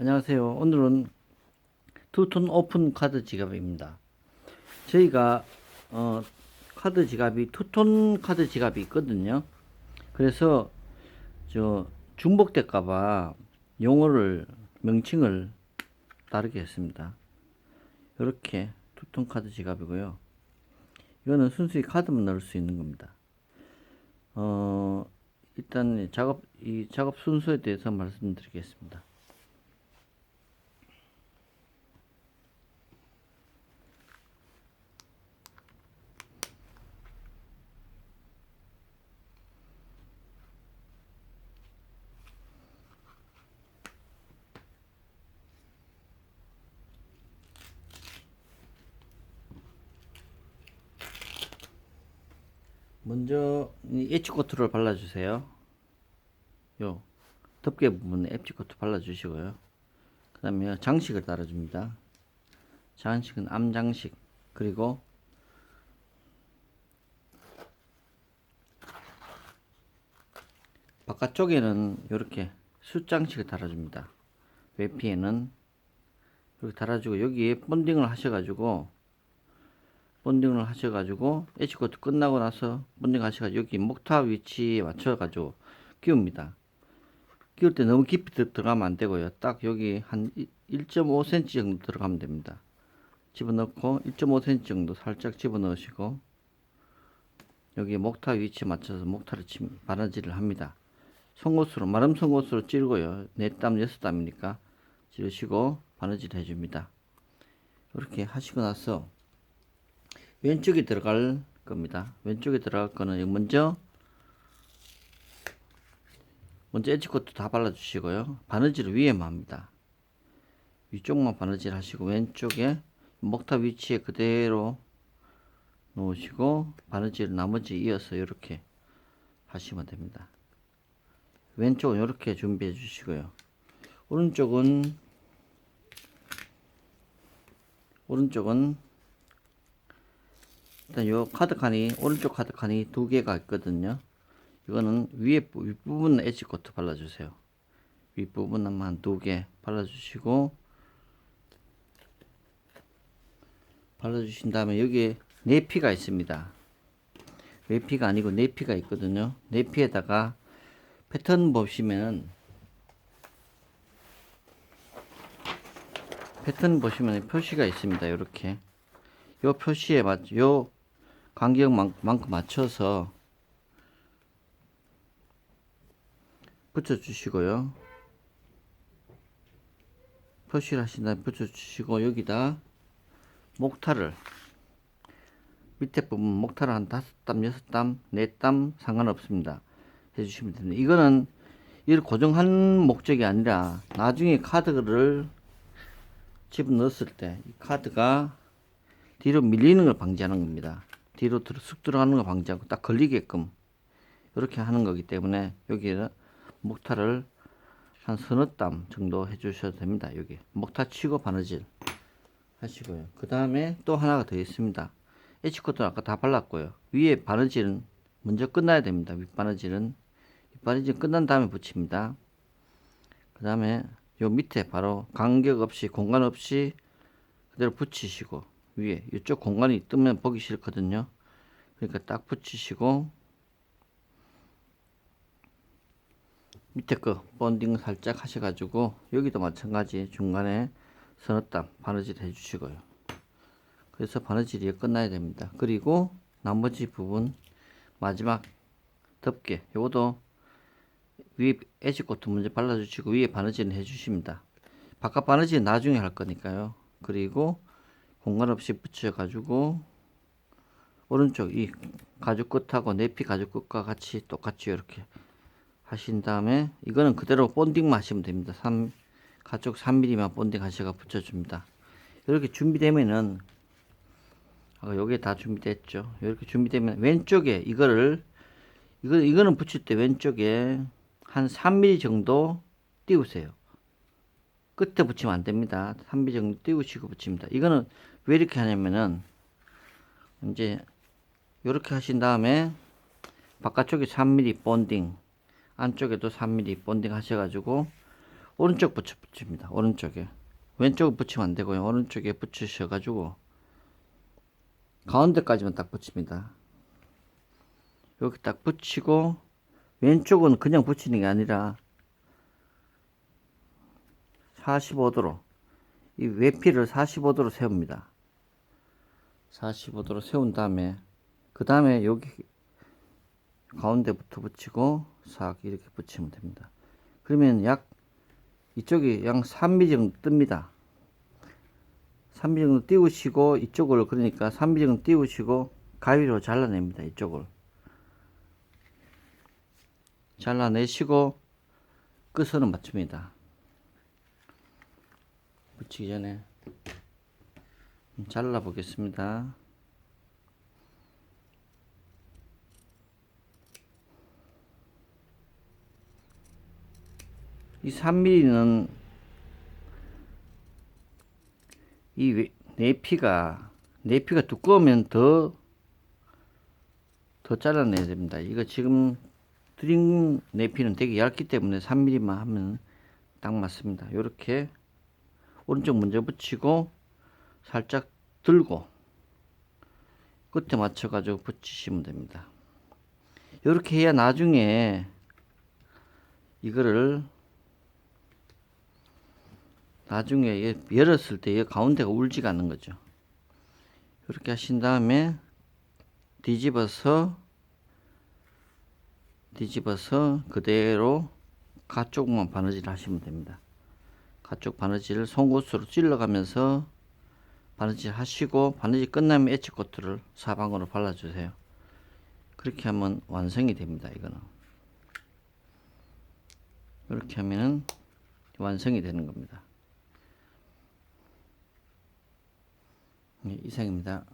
안녕하세요. 오늘은 투톤 오픈 카드 지갑입니다. 저희가 어, 카드 지갑이 투톤 카드 지갑이 있거든요. 그래서 저 중복될까봐 용어를 명칭을 다르게 했습니다. 이렇게 투톤 카드 지갑이고요. 이거는 순수히 카드만 넣을 수 있는 겁니다. 어, 일단 작업 이 작업 순서에 대해서 말씀드리겠습니다. 먼저 이 엣지코트를 발라주세요. 요 덮개 부분에 엣지코트 발라주시고요. 그 다음에 장식을 따라줍니다. 장식은 암장식 그리고 바깥쪽에는 이렇게 숫장식을 달아줍니다. 외피에는 이렇게 달아주고 여기에 본딩을 하셔가지고 본딩을 하셔가지고 엣지코트 끝나고 나서 본딩 하셔가지고 여기 목타 위치에 맞춰가지고 끼웁니다. 끼울 때 너무 깊이 들- 들어가면 안 되고요. 딱 여기 한 1.5cm 정도 들어가면 됩니다. 집어넣고 1.5cm 정도 살짝 집어넣으시고 여기 목타 위치에 맞춰서 목타를 침 바느질을 합니다. 송곳으로 마름 송곳으로 찌르고요. 네땀 여섯 땀이니까 찌르시고 바느질 해줍니다. 이렇게 하시고 나서 왼쪽에 들어갈 겁니다. 왼쪽에 들어갈 거는 먼저 먼저 엣지코트 다 발라주시고요. 바느질을 위에만 합니다. 위쪽만 바느질 하시고 왼쪽에 목타 위치에 그대로 놓으시고 바느질 나머지 이어서 이렇게 하시면 됩니다. 왼쪽은 이렇게 준비해 주시고요. 오른쪽은 오른쪽은 일단 요 카드 칸이 오른쪽 카드 칸이 두 개가 있거든요. 이거는 위에 부- 윗부분 엣지 코트 발라주세요. 윗부분만 두 개 발라주시고 발라주신 다음에 여기에 네피가 있습니다. 외피가 아니고 네피가 있거든요. 네피에다가 패턴 보시면 패턴 보시면 표시가 있습니다. 이렇게 요 표시에 맞, 요 간격만큼 맞춰서 붙여주시고요. 표시를 하신 다음에 붙여주시고 여기다 목타를 밑에 부분 목타를 한 다섯 땀, 여섯 땀, 네땀 상관없습니다. 해주시면 됩니다. 이거는 이를 고정한 목적이 아니라 나중에 카드를 집어넣었을 때 이 카드가 뒤로 밀리는 걸 방지하는 겁니다. 뒤로 들어, 쑥 들어가는 걸 방지하고 딱 걸리게끔 이렇게 하는 거기 때문에 여기에 목타를 한 서너 땀 정도 해주셔도 됩니다. 여기 목타 치고 바느질 하시고요. 그 다음에 또 하나가 더 있습니다. H코트는 아까 다 발랐고요. 위에 바느질은 먼저 끝나야 됩니다. 윗바느질은 윗바느질 끝난 다음에 붙입니다. 그 다음에 요 밑에 바로 간격 없이 공간 없이 그대로 붙이시고 위에 이쪽 공간이 뜨면 보기 싫거든요. 그러니까 딱 붙이시고 밑에 거 본딩 살짝 하셔가지고 여기도 마찬가지 중간에 서너 땀 바느질 해주시고요. 그래서 바느질이 끝나야 됩니다. 그리고 나머지 부분 마지막 덮개 요것도 위에 에지코트 먼저 발라주시고 위에 바느질을 해주십니다. 바깥 바느질은 나중에 할 거니까요. 그리고 공간 없이 붙여가지고 오른쪽 이 가죽 끝하고 내피 가죽 끝과 같이 똑같이 이렇게 하신 다음에 이거는 그대로 본딩만 하시면 됩니다. 3, 가죽 3mm만 본딩 하셔가 붙여줍니다. 이렇게 준비되면은 아, 요게 다 준비됐죠. 이렇게 준비되면 왼쪽에 이거를 이거 이거는 붙일 때 왼쪽에 한 3mm 정도 띄우세요. 끝에 붙이면 안 됩니다. 3mm 정도 띄우시고 붙입니다. 이거는 왜 이렇게 하냐면은 이제 이렇게 하신 다음에 바깥쪽에 3mm 본딩 안쪽에도 3mm 본딩 하셔가지고 오른쪽 붙여 붙입니다. 오른쪽에 왼쪽을 붙이면 안 되고요. 오른쪽에 붙이셔가지고 가운데까지만 딱 붙입니다. 여기 딱 붙이고 왼쪽은 그냥 붙이는 게 아니라 45도로 이 외피를 45도로 세웁니다. 45도로 세운 다음에 그 다음에 여기 가운데부터 붙이고 싹 이렇게 붙이면 됩니다. 그러면 약 이쪽이 약 3mm 정도 뜹니다. 3mm 정도 띄우시고 이쪽을 그러니까 3mm 정도 띄우시고 가위로 잘라냅니다. 이쪽을 잘라내시고 끝선은 맞춥니다. 붙이기 전에 잘라 보겠습니다. 이 3mm는 이 외- 내피가 내피가 두꺼우면 더 더 잘라내야 됩니다. 이거 지금 드링 내피는 되게 얇기 때문에 3mm만 하면 딱 맞습니다. 이렇게 오른쪽 먼저 붙이고 살짝 들고 끝에 맞춰 가지고 붙이시면 됩니다. 이렇게 해야 나중에 이거를 나중에 얘 열었을 때얘 가운데가 울지가 않는 거죠. 이렇게 하신 다음에 뒤집어서 뒤집어서 그대로 가쪽만 바느질 하시면 됩니다. 가쪽 바느질을 송곳으로 찔러가면서 바느질 하시고 바느질 끝나면 엣지코트를 사방으로 발라주세요. 그렇게 하면 완성이 됩니다. 이거는 이렇게 하면은 완성이 되는 겁니다. 네, 이상입니다.